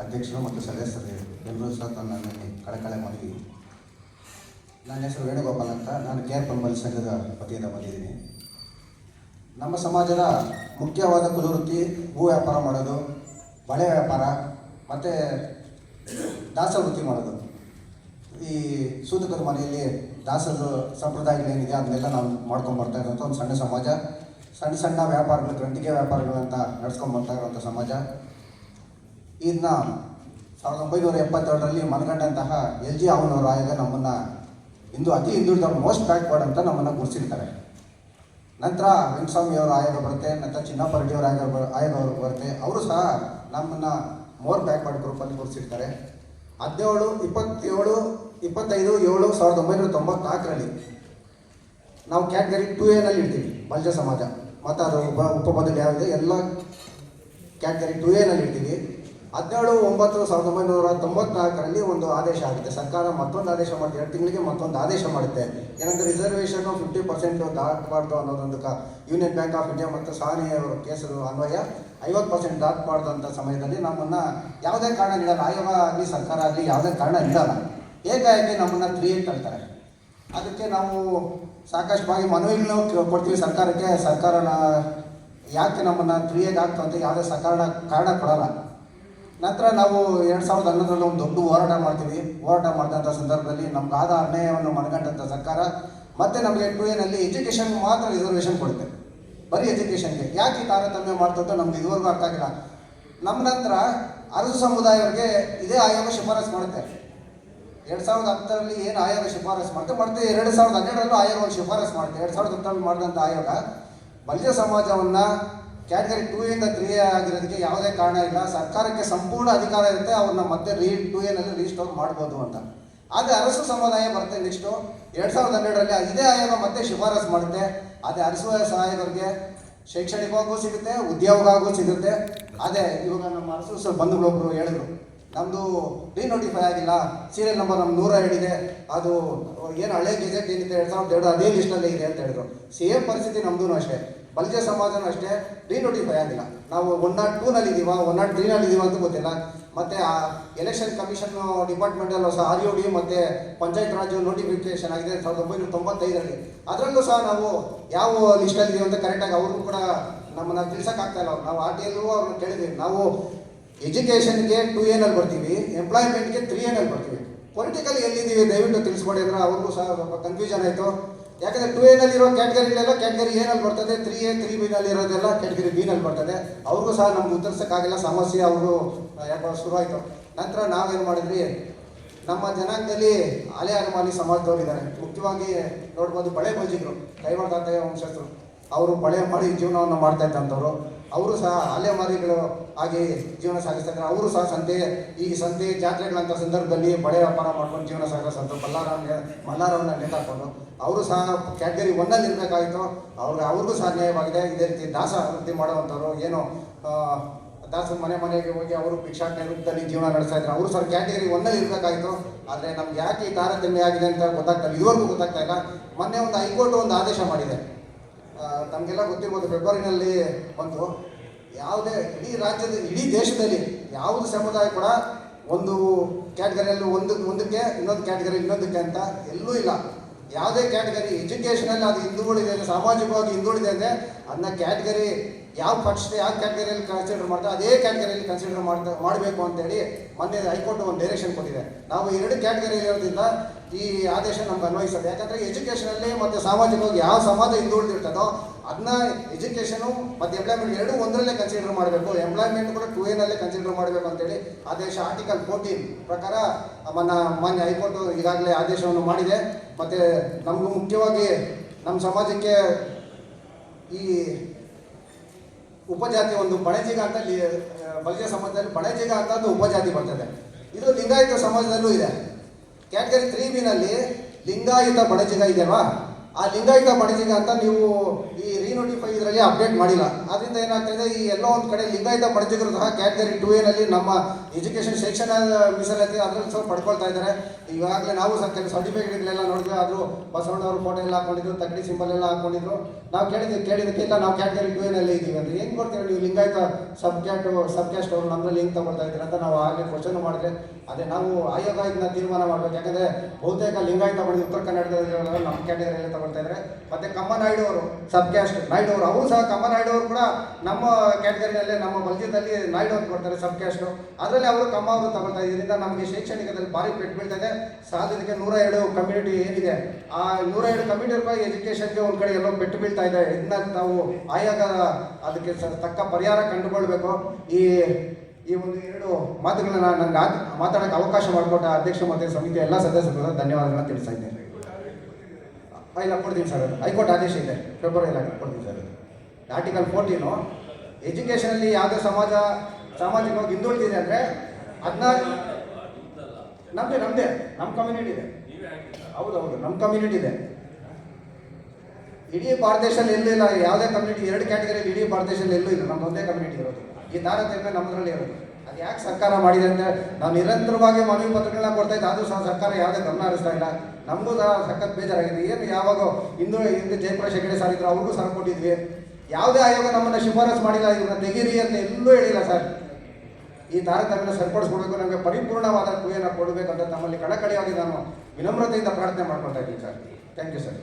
ಅಧ್ಯಕ್ಷರು ಮತ್ತು ಸದಸ್ಯರು ಎಲ್ಲರೂ ಸಹ ನನ್ನಲ್ಲಿ ಕಳಕಳೆ ಮನವಿ ನನ್ನ ಹೆಸರು ವೇಣುಗೋಪಾಲ್ ಅಂತ. ನಾನು ಕೆ ಆರ್ ಪಂಬಲ್ ಸಂಘದ ವತಿಯಿಂದ ಬಂದಿದ್ದೀನಿ. ನಮ್ಮ ಸಮಾಜದ ಮುಖ್ಯವಾದ ಕುಲವೃತ್ತಿ ಹೂ ವ್ಯಾಪಾರ ಮಾಡೋದು, ಬಳೆ ವ್ಯಾಪಾರ, ಮತ್ತು ದಾಸ ವೃತ್ತಿ ಮಾಡೋದು. ಈ ಸೂತಕದ ಮನೆಯಲ್ಲಿ ದಾಸದ ಸಂಪ್ರದಾಯಗಳೇನಿದೆ ಅದನ್ನೆಲ್ಲ ನಾವು ಮಾಡ್ಕೊಂಡು ಬರ್ತಾ ಇರೋಂಥ ಒಂದು ಸಣ್ಣ ಸಮಾಜ, ಸಣ್ಣ ಸಣ್ಣ ವ್ಯಾಪಾರಗಳು ಗಂಟಿಗೆ ವ್ಯಾಪಾರಗಳಂತ ನಡ್ಸ್ಕೊಂಡು ಬರ್ತಾ ಇರುವಂಥ ಸಮಾಜ. ಇದನ್ನ ಸಾವಿರದ ಒಂಬೈನೂರ ಎಪ್ಪತ್ತೆರಡರಲ್ಲಿ ಮನಗಂಡಂತಹ ಎಲ್ ಜಿ ಅವನವರ ಆಯೋಗ ನಮ್ಮನ್ನು ಇಂದು ಅತಿ ಹಿಂದುಳಿದ ಮೋಸ್ಟ್ ಬ್ಯಾಕ್ವರ್ಡ್ ಅಂತ ನಮ್ಮನ್ನು ಗುರುತಿಸಿರ್ತಾರೆ. ನಂತರ ವೆಂಕಟಸ್ವಾಮಿಯವರ ಆಯೋಗ ಬರುತ್ತೆ, ನಂತರ ಚಿನ್ನಪ್ಪ ರೆಡ್ಡಿಯವರ ಆಯೋಗ ಬ- ಆಯೋಗ ಅವರು ಬರುತ್ತೆ, ಅವರು ಸಹ ನಮ್ಮನ್ನು ಮೋರ್ ಬ್ಯಾಕ್ವರ್ಡ್ ಗ್ರೂಪಲ್ಲಿ ಗುರುತಿಸಿರ್ತಾರೆ. ಹದಿನೇಳು, ಇಪ್ಪತ್ತೇಳು, ಇಪ್ಪತ್ತೈದು, ಏಳು, ಸಾವಿರದ ಒಂಬೈನೂರ ತೊಂಬತ್ನಾಲ್ಕರಲ್ಲಿ ನಾವು ಕ್ಯಾಟಗರಿ ಟು ಎನಲ್ಲಿ ಇರ್ತೀವಿ, ಬಲ್ಜ ಸಮಾಜ. ಮತ್ತು ಅದು ಉಪ ಉಪಪದಗಳು ಯಾವಿದೆ ಎಲ್ಲ ಕ್ಯಾಟಗರಿ ಟು ಎನಲ್ಲಿ ಇರ್ತೀವಿ. ಹದಿನೇಳು, ಒಂಬತ್ತು, ಸಾವಿರದ ಒಂಬೈನೂರ ತೊಂಬತ್ನಾಲ್ಕರಲ್ಲಿ ಒಂದು ಆದೇಶ ಆಗುತ್ತೆ. ಸರ್ಕಾರ ಮತ್ತೊಂದು ಆದೇಶ ಮಾಡುತ್ತೆ ಎರಡು ತಿಂಗಳಿಗೆ ಮತ್ತೊಂದು ಆದೇಶ ಮಾಡುತ್ತೆ. ಏನಂದ್ರೆ ರಿಸರ್ವೇಷನ್ ಫಿಫ್ಟಿ ಪರ್ಸೆಂಟ್ ದಾಟಬಾರ್ದು ಅನ್ನೋದೊಂದು ಕ ಯೂನಿಯನ್ ಬ್ಯಾಂಕ್ ಆಫ್ ಇಂಡಿಯಾ ಮತ್ತು ಸಾನಿ ಅವರ ಕೇಸು ಅನ್ವಯ ಐವತ್ತು ಪರ್ಸೆಂಟ್ ದಾಟಬಾರ್ದು ಅಂತ ಸಮಯದಲ್ಲಿ ನಮ್ಮನ್ನು ಯಾವುದೇ ಕಾರಣ ನೀಡಲ್ಲ. ಆಯೋಗ ಆಗಲಿ, ಸರ್ಕಾರ ಆಗಲಿ ಯಾವುದೇ ಕಾರಣ ನೀಡಲ್ಲ. ಏಕಾಏಕಿ ನಮ್ಮನ್ನು ತ್ರೀ ಏಟ್ ಅಂತಾರೆ. ಅದಕ್ಕೆ ನಾವು ಸಾಕಷ್ಟು ಬಾಗಿ ಮನವಿಗಳನ್ನು ಕೊಡ್ತೀವಿ ಸರ್ಕಾರಕ್ಕೆ. ಸರ್ಕಾರನ ಯಾಕೆ ನಮ್ಮನ್ನು ತ್ರೀ ಏಟ್ ಯಾವುದೇ ಸರ್ಕಾರ ಕಾರಣ ಕೊಡಲ್ಲ. ನಂತರ ನಾವು ಎರಡು ಸಾವಿರದ ಹನ್ನೊಂದರಲ್ಲಿ ಒಂದು ದೊಡ್ಡ ಹೋರಾಟ ಮಾಡ್ತೀವಿ. ಹೋರಾಟ ಮಾಡಿದಂಥ ಸಂದರ್ಭದಲ್ಲಿ ನಮ್ಗಾದ ಅನ್ಯಾಯವನ್ನು ಮನಗಂಡಂಥ ಸರ್ಕಾರ, ಮತ್ತೆ ನಮಗೆ ಟು ಎನಲ್ಲಿ ಎಜುಕೇಷನ್ ಮಾತ್ರ ರಿಸರ್ವೇಷನ್ ಕೊಡುತ್ತೆ. ಬರೀ ಎಜುಕೇಷನ್ಗೆ ಯಾಕೆ ತಾರತಮ್ಯ ಮಾಡ್ತಂತ ನಮ್ಗೆ ಇದುವರೆಗೂ ಅರ್ಥ ಆಗಿಲ್ಲ. ನಮ್ಮ ನಂತರ ಅರಸು ಸಮುದಾಯವರಿಗೆ ಇದೇ ಆಯೋಗ ಶಿಫಾರಸು ಮಾಡುತ್ತೆ. ಎರಡು ಸಾವಿರದ ಹತ್ತರಲ್ಲಿ ಏನು ಆಯೋಗ ಶಿಫಾರಸು ಮಾಡುತ್ತೆ ಮತ್ತೆ ಎರಡು ಸಾವಿರದ ಹನ್ನೆರಡರಲ್ಲೂ ಆಯೋಗ ಶಿಫಾರಸು ಮಾಡುತ್ತೆ. ಎರಡು ಸಾವಿರದ ಹತ್ತರಲ್ಲಿ ಮಾಡಿದಂಥ ಆಯೋಗ ಬಲ್ಯ ಸಮಾಜವನ್ನು ಕ್ಯಾಟಗರಿ ಟೂ ಇಂದ ತ್ರೀ ಆಗಿರೋದಕ್ಕೆ ಯಾವುದೇ ಕಾರಣ ಇಲ್ಲ. ಸರ್ಕಾರಕ್ಕೆ ಸಂಪೂರ್ಣ ಅಧಿಕಾರ ಇರುತ್ತೆ. ಅವ್ರನ್ನ ಮತ್ತೆ ರೀ ಟೂ ಎನಲ್ಲಿ ರೀಸ್ಟೋರ್ ಮಾಡ್ಬೋದು ಅಂತ. ಆದರೆ ಅರಸು ಸಮುದಾಯ ಬರುತ್ತೆ ನೆಕ್ಸ್ಟು ಎರಡು ಸಾವಿರದ ಹನ್ನೆರಡರಲ್ಲಿ ಇದೇ ಆಯೋಗ ಮತ್ತೆ ಶಿಫಾರಸು ಮಾಡುತ್ತೆ. ಅದೇ ಅರಸು ಸಹಾಯಕರಿಗೆ ಶೈಕ್ಷಣಿಕವಾಗೂ ಸಿಗುತ್ತೆ, ಉದ್ಯೋಗವಾಗೂ ಸಿಗುತ್ತೆ. ಅದೇ ಇವಾಗ ನಮ್ಮ ಅರಸು ಬಂಧುಗಳೊಬ್ಬರು ಹೇಳಿದ್ರು ನಮ್ಮದು ರೀನೋಟಿಫೈ ಆಗಿಲ್ಲ. ಸೀರಿಯಲ್ ನಂಬರ್ ನಮ್ಮ ನೂರ ಹೇಳಿದೆ ಅದು, ಏನು ಹಳೆ ಗೆಜೆಟ್ ಏನಿದೆ ಎರಡು ಸಾವಿರದ ಎರಡು ಅದೇ ಲಿಸ್ಟಲ್ಲೇ ಇದೆ ಅಂತ ಹೇಳಿದ್ರು. ಸೇಮ್ ಪರಿಸ್ಥಿತಿ ನಮ್ಮದು ಅಷ್ಟೇ. ಬಲ್ಜೆ ಸಮಾಜನೂ ಅಷ್ಟೇ ರೀನೋಟಿಫೈ ಆಗಿಲ್ಲ. ನಾವು ಒನ್ ನಾಟ್ ಟೂನಲ್ಲಿ ಇದೀವ ಒನ್ ನಾಟ್ ತ್ರೀನಲ್ಲಿ ಇದೀವ ಅಂತ ಗೊತ್ತಿಲ್ಲ. ಮತ್ತೆ ಆ ಎಲೆಕ್ಷನ್ ಕಮಿಷನ್ ಡಿಪಾರ್ಟ್ಮೆಂಟಲ್ಲೂ ಸಹ ಆರ್ ಯು ಡಿ ಮತ್ತು ಪಂಚಾಯತ್ ರಾಜ್ ನೋಟಿಫಿಕೇಶನ್ ಆಗಿದೆ ಸಾವಿರದ ಒಂಬೈನೂರ ತೊಂಬತ್ತೈದರಲ್ಲಿ. ಅದರಲ್ಲೂ ಸಹ ನಾವು ಯಾವ ಲಿಸ್ಟಲ್ಲಿ ಇದೀವಿ ಅಂತ ಕರೆಕ್ಟಾಗಿ ಅವ್ರಿಗೂ ಕೂಡ ನಮ್ಮನ್ನು ತಿಳಿಸೋಕ್ಕಾಗ್ತಾ ಇಲ್ಲ. ನಾವು ಆರ್ ಟಿ ಎಲ್ಲೂ ಅವ್ರನ್ನ ಕೇಳಿದ್ವಿ ನಾವು ಎಜುಕೇಷನ್ಗೆ ಟು ಎನಲ್ಲಿ ಬರ್ತೀವಿ ಎಂಪ್ಲಾಯ್ಮೆಂಟ್ಗೆ ತ್ರೀ ಎನಲ್ಲಿ ಬರ್ತೀವಿ. ಪೊಲಿಟಿಕಲ್ ಎಲ್ಲಿದ್ದೀವಿ ದಯವಿಟ್ಟು ತಿಳಿಸ್ಕೊಂಡಿದ್ರೆ ಅವ್ರಿಗೂ ಸಹ ಸ್ವಲ್ಪ ಕನ್ಫ್ಯೂಷನ್ ಆಯಿತು. ಯಾಕಂದರೆ ಟು ಎನಲ್ಲಿರೋ ಕ್ಯಾಟಗರಿಗಳೆಲ್ಲ ಕ್ಯಾಟಗರಿ ಎನಲ್ಲಿ ಬರ್ತದೆ ತ್ರೀ ಎ ತ್ರೀ ಬಿನಲ್ಲಿ ಇರೋದೆಲ್ಲ ಕ್ಯಾಟಗರಿ ಬಿನಲ್ಲಿ ಬರ್ತದೆ. ಅವ್ರಿಗೂ ಸಹ ನಮ್ಗೆ ಉತ್ತರಿಸೋಕ್ಕಾಗಿಲ್ಲ, ಸಮಸ್ಯೆ ಅವರು ಯಾಕೋ ಶುರುವಾಯಿತು. ನಂತರ ನಾವೇನು ಮಾಡಿದ್ವಿ ನಮ್ಮ ಜನಾಂಗದಲ್ಲಿ ಅಲೆ ಅನುಮಾನಿ ಸಮಾಜದವರಿದ್ದಾರೆ ಮುಖ್ಯವಾಗಿ ನೋಡ್ಬೋದು ಬಳೆ ಬಜಿಗರು ಕೈವಾರ ತಾತಯ್ಯ ವಂಶಸ್ಥರು. ಅವರು ಬಳೆ ಮಾಡಿ ಜೀವನವನ್ನು ಮಾಡ್ತಾ ಇದ್ದಂಥವ್ರು. ಅವರು ಸಹ ಅಲೆಮಾರಿಗಳು ಹಾಗೆ ಜೀವನ ಸಾಗಿಸ್ತಾರೆ ಅವರು ಸಹ ಸಂತೆ, ಈ ಸಂತೆ ಜಾತ್ರೆಗಳಂಥ ಸಂದರ್ಭದಲ್ಲಿ ಬಳೆ ವ್ಯಾಪಾರ ಮಾಡ್ಕೊಂಡು ಜೀವನ ಸಾಗರ ಸಂತ ಬಲ್ಲಾರಾಮ್ಗೆ ಮಲ್ಲಾರಾಮ್ನ ನೇತಾಕೊಂಡು ಅವರು ಸಹ ಕ್ಯಾಟಗರಿ ಒನ್ನಲ್ಲಿ ಇರಬೇಕಾಗಿತ್ತು. ಅವ್ರಿಗೆ ಅವ್ರಿಗೂ ಸಹ ನ್ಯಾಯವಾಗಿದೆ ಇದೇ ರೀತಿ ದಾಸ ಅಭಿವೃದ್ಧಿ ಮಾಡುವಂಥವ್ರು, ಏನು ದಾಸರು ಮನೆ ಮನೆಗೆ ಹೋಗಿ ಅವರು ಭಿಕ್ಷಾಟನೆ ರೂಪದಲ್ಲಿ ಜೀವನ ನಡೆಸ್ತಾ ಇದ್ರು ಅವರು ಸಹ ಕ್ಯಾಟಗರಿ ಒಂದಲ್ಲಿ ಇರಬೇಕಾಗಿತ್ತು. ಆದರೆ ನಮ್ಗೆ ಯಾಕೆ ಈ ತಾರತಮ್ಯ ಆಗಿದೆ ಅಂತ ಗೊತ್ತಾಗ್ತಾ ಇವ್ರಿಗೂ ಗೊತ್ತಾಗ್ತಾ ಇಲ್ಲ. ಮೊನ್ನೆ ಒಂದು ಹೈಕೋರ್ಟ್ ಒಂದು ಆದೇಶ ಮಾಡಿದೆ. ತಮಗೆಲ್ಲ ಗೊತ್ತಿರ್ಬೋದು ಫೆಬ್ರವರಿನಲ್ಲಿ ಬಂತು ಯಾವುದೇ ಇಡೀ ರಾಜ್ಯದ, ಇಡೀ ದೇಶದಲ್ಲಿ ಯಾವುದು ಸಮುದಾಯ ಕೂಡ ಒಂದು ಕ್ಯಾಟಗರಿಯಲ್ಲಿ ಒಂದು ಒಂದಕ್ಕೆ ಇನ್ನೊಂದು ಕ್ಯಾಟಗರಿ, ಇನ್ನೊಂದಕ್ಕೆ ಅಂತ ಎಲ್ಲೂ ಇಲ್ಲ. ಯಾವುದೇ ಕ್ಯಾಟಗರಿ ಎಜುಕೇಷನಲ್ಲಿ ಅದು ಹಿಂದುಳಿದೆ ಸಾಮಾಜಿಕವಾಗಿ ಹಿಂದುಳಿದೆ ಅಂದರೆ, ಅದನ್ನ ಕ್ಯಾಟಗರಿ ಯಾವ ಪಕ್ಷ ಯಾವ ಕ್ಯಾಟಗರಿಯಲ್ಲಿ ಕನ್ಸಿಡರ್ ಮಾಡ್ತಾರೆ ಅದೇ ಕ್ಯಾಟಗರಿಯಲ್ಲಿ ಕನ್ಸಿಡರ್ ಮಾಡ್ತಾ, ಮಾಡಬೇಕು ಅಂತೇಳಿ ಮೊನ್ನೆ ಹೈಕೋರ್ಟ್ ಒಂದು ಡೈರೆಕ್ಷನ್ ಕೊಟ್ಟಿದೆ. ನಾವು ಎರಡು ಕ್ಯಾಟಗರಿ ಇರೋದ್ರಿಂದ ಈ ಆದೇಶ ನಮ್ಗೆ ಅನ್ವಯಿಸುತ್ತೆ ಯಾಕಂದರೆ ಎಜುಕೇಷನಲ್ಲಿ ಮತ್ತು ಸಾಮಾಜಿಕವಾಗಿ ಯಾವ ಸಮಾಜ ಹಿಂದುಳಿದಿರ್ತದೋ ಅದನ್ನ ಎಜುಕೇಷನು ಮತ್ತು ಎಂಪ್ಲಾಯ್ಮೆಂಟ್ ಎರಡು ಒಂದರಲ್ಲೇ ಕನ್ಸಿಡರ್ ಮಾಡಬೇಕು. ಎಂಪ್ಲಾಯ್ಮೆಂಟ್ ಕೂಡ ಟೂ ಏನಲ್ಲೇ ಕನ್ಸಿಡರ್ ಮಾಡಬೇಕು ಅಂತೇಳಿ ಆದೇಶ ಆರ್ಟಿಕಲ್ ಫೋರ್ಟೀನ್ ಪ್ರಕಾರ ಮನ್ನ ಮಾನ್ಯ ಹೈಕೋರ್ಟ್ ಈಗಾಗಲೇ ಆದೇಶವನ್ನು ಮಾಡಿದೆ. ಮತ್ತು ನಮಗೂ ಮುಖ್ಯವಾಗಿ ನಮ್ಮ ಸಮಾಜಕ್ಕೆ ಈ ಉಪಜಾತಿ ಒಂದು ಬಣಜಿಗ ಅಂತ ಬಲಜ ಸಮಾಜದಲ್ಲಿ ಬಣಜಿಗ ಅಂತ ಒಂದು ಉಪಜಾತಿ ಬರ್ತದೆ. ಇದು ಲಿಂಗಾಯತ ಸಮಾಜದಲ್ಲೂ ಇದೆ. ಕ್ಯಾಟಗರಿ ತ್ರೀ ಬಿನಲ್ಲಿ ಲಿಂಗಾಯತ ಬಣಜಿಗ ಇದೆಯಲ್ವಾ? ಆ ಲಿಂಗಾಯತ ಮಣಿಜಿಗ ಅಂತ ನೀವು ಈ ರೀನೋಟಿಫೈ ಇದರಲ್ಲಿ ಅಪ್ಡೇಟ್ ಮಾಡಿಲ್ಲ. ಅದರಿಂದ ಏನಾಗ್ತಿದೆ, ಈ ಎಲ್ಲೋ ಒಂದು ಕಡೆ ಲಿಂಗಾಯತ ಪಡೆದಿದ್ರು ಸಹ ಕ್ಯಾಟಗರಿ ಟು ಎನಲ್ಲಿ ನಮ್ಮ ಎಜುಕೇಷನ್ ಶಿಕ್ಷಣ ಮೀಸಲಾತಿ ಅದರಲ್ಲಿ ಸ್ವಲ್ಪ ಪಡ್ಕೊಳ್ತಾ ಇದ್ದಾರೆ. ಇವಾಗಲೇ ನಾವು ಸಹ ಕೆಲವು ಸರ್ಟಿಫಿಕೇಟ್ಗಳೆಲ್ಲ ನೋಡಿದ್ವಿ, ಆದರೂ ಬಸವಣ್ಣವ್ರ ಫೋಟೋ ಎಲ್ಲ ಹಾಕೊಂಡಿದ್ರು, ತಗಡಿ ಸಿಂಬಲ್ ಎಲ್ಲ ಹಾಕೊಂಡಿದ್ರು. ನಾವು ಕೇಳಿದ್ವಿ ಕೇಳಿದಕ್ಕಿಲ್ಲ ನಾವು ಕ್ಯಾಟಗರಿ ಟು ಎನಲ್ಲಿ ಇದ್ದೀವಿ ಅಂತ. ಏನು ಕೊಡ್ತೀರಾ ನೀವು Lingayat sub cat sub caste ಅವರು ನಮ್ಮಲ್ಲಿ ಲಿಂಕ್ ತಗೊಳ್ತಾ ಇದ್ದೀರಾ ಅಂತ ನಾವು ಆಗಲೇ ಕ್ವಶನ್ ಮಾಡಿದ್ರೆ, ಅದೇ ನಾವು ಆಯೋಗ ಇದನ್ನ ತೀರ್ಮಾನ ಮಾಡಬೇಕು. ಯಾಕಂದರೆ ಬಹುತೇಕ ಲಿಂಗಾಯತ ಮಾಡಿ ಉತ್ತರ ಕರ್ನಾಟಕದಲ್ಲಿ ನಮ್ಮ ಕ್ಯಾಟಗರಿಯಲ್ಲಿ ತಗೊಳ್ತಾ ಇದ್ದಾರೆ ಮತ್ತೆ ಕಮ್ಮ ನಾಯ್ಡು ಅವರು ಸಬ್ ಕ್ಯಾಸ್ಟ್ ನಾಯ್ಡು ಅವರು ಅವರು ಸಹ ಕಮ್ಮ ನಾಯ್ಡು ಅವರು ಕೂಡ ನಮ್ಮ ಕ್ಯಾಟಗರಿಯಲ್ಲಿ ನಮ್ಮ ಬಲ್ಜಿದಲ್ಲಿ ನಾಯ್ಡು ಅಂತ ಕೊಡ್ತಾರೆ ಸಬ್ ಕ್ಯಾಸ್ಟು ಅದರಲ್ಲಿ ಅವರು ಕಮ್ಮ ಅವರು ತಗೊಳ್ತಾ ಇದರಿಂದ ನಮಗೆ ಶೈಕ್ಷಣಿಕದಲ್ಲಿ ಭಾರಿ ಪೆಟ್ಟು ಬೀಳ್ತಾ ಇದೆ ಸಾಧ್ಯತೆಗೆ ನೂರ ಎರಡು ಕಮ್ಯುನಿಟಿ ಏನಿದೆ, ಆ ನೂರ ಎರಡು ಕಮ್ಯುನಿಟಿ ಎಜುಕೇಷನ್ಗೆ ಒಂದು ಕಡೆ ಎಲ್ಲೋ ಪೆಟ್ಟು ಬೀಳ್ತಾ ಇದೆ. ಇದನ್ನ ನಾವು ಆಯಾಗ ಅದಕ್ಕೆ ತಕ್ಕ ಪರಿಹಾರ ಕಂಡುಕೊಳ್ಬೇಕು ಈ ಈ ಒಂದು ಎರಡು ಮಾತುಗಳನ್ನ ನನಗೆ ಮಾತಾಡೋಕ್ಕೆ ಅವಕಾಶ ಮಾಡಿಕೊಟ್ಟ ಅಧ್ಯಕ್ಷ ಮತ್ತು ಸಮಿತಿಯ ಎಲ್ಲ ಸದಸ್ಯರು ಧನ್ಯವಾದಗಳನ್ನು ತಿಳಿಸ್ತಾ ಇದ್ದೇನೆ. ಇಲ್ಲ ಕೊಡ್ತೀನಿ ಸರ್. ಹೈಕೋರ್ಟ್ ಆದೇಶ ಇದೆ. ಫೆಬ್ರವರಿ ಕೊಡ್ತೀನಿ ಸರ್. ಅದು ಆರ್ಟಿಕಲ್ ಫೋರ್ಟೀನು ಎಜುಕೇಷನಲ್ಲಿ ಯಾವುದೇ ಸಮಾಜ ಸಾಮಾಜಿಕವಾಗಿ ಹಿಂದುಳಿದಿದೆ ಅಂದರೆ ಅದನ್ನ ನಮ್ಮದೇ ನಮ್ಮದೇ ನಮ್ಮ ಕಮ್ಯುನಿಟಿ ಇದೆ. ಹೌದು ಹೌದು ನಮ್ಮ ಕಮ್ಯುನಿಟಿ ಇದೆ. ಇಡೀ ಭಾರತ ದೇಶದಲ್ಲಿ ಎಲ್ಲೂ ಇಲ್ಲ. ಯಾವುದೇ ಕಮ್ಯುನಿಟಿ ಎರಡು ಕ್ಯಾಟಗರಿಯಲ್ಲಿ ಇಡೀ ಭಾರತ ದೇಶದಲ್ಲಿ ಎಲ್ಲೂ ಇಲ್ಲ. ನಮ್ಮ ಒಂದೇ ಕಮ್ಯುನಿಟಿ ಇರೋದು. ಈ ತಾರತಮ್ಯ ನಮ್ಮದ್ರಲ್ಲಿ ಇರೋದು. ಅದು ಯಾಕೆ ಸರ್ಕಾರ ಮಾಡಿದೆ ಅಂದರೆ ನಾವು ನಿರಂತರವಾಗಿ ಮನವಿ ಪತ್ರಗಳನ್ನ ಕೊಡ್ತಾ ಇದ್ದೆ, ಆದರೂ ಸಹ ಸರ್ಕಾರ ಯಾವುದೇ ಗಮನ ಹರಿಸ್ತಾ ಇಲ್ಲ. ನಮಗೂ ಸಹ ಸಖತ್ ಬೇಜಾರಾಗಿದೆ. ಏನು ಯಾವಾಗ ಇಂದು ಹಿಂದೆ ಜಯಪ್ರಕಾಶ್ ಶೆಗಡೆ ಸರ್ ಇದ್ರು, ಅವ್ರಿಗೂ ಸರ್ ಕೊಟ್ಟಿದ್ವಿ. ಯಾವುದೇ ಆಯೋಗ ನಮ್ಮನ್ನು ಶಿಫಾರಸು ಮಾಡಿಲ್ಲ ಇವನ್ನ ತೆಗೀರಿ ಅಂತ ಎಲ್ಲೂ ಹೇಳಿಲ್ಲ ಸರ್. ಈ ತಾರತಮ್ಯನ ಸರಿಪಡಿಸ್ಕೊಡ್ಬೇಕು, ನಮಗೆ ಪರಿಪೂರ್ಣವಾದ ಕ್ರಿಯೆಯನ್ನು ಕೊಡಬೇಕಂತ ತಮ್ಮಲ್ಲಿ ಕಳಕಳಿಯಾಗಿ ನಾನು ವಿನಮ್ರತೆಯಿಂದ ಪ್ರಾರ್ಥನೆ ಮಾಡ್ಕೊಳ್ತಾ ಇದ್ದೀನಿ ಸರ್. Thank you sir